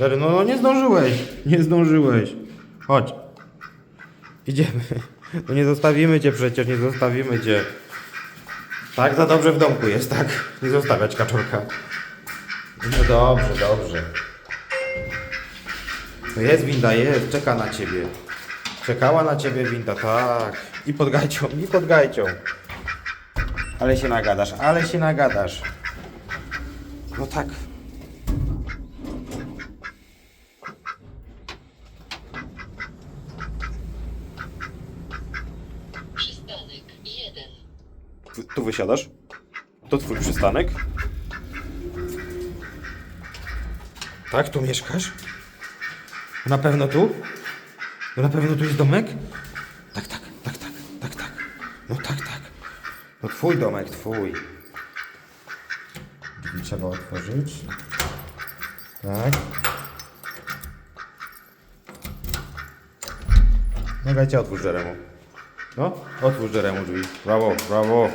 No, no nie zdążyłeś. Nie zdążyłeś. Chodź. Idziemy. No nie zostawimy cię przecież, nie zostawimy cię. Tak za dobrze w domku jest, tak? Nie zostawiać kaczorka. No dobrze, dobrze. No jest winda, jest, czeka na ciebie. Czekała na ciebie winda, tak. I pod gajcią, i pod gajcią. Ale się nagadasz, ale się nagadasz. No tak. Tu, wysiadasz? To twój przystanek? Tak, tu mieszkasz? Na pewno tu? No na pewno tu jest domek? Tak, tak, tak, tak, tak, tak. No tak, tak. No twój domek, twój. Trzeba otworzyć. Tak. No dajcie otwórz Jeremu. No, otwórz Jeremu drzwi. Brawo, brawo.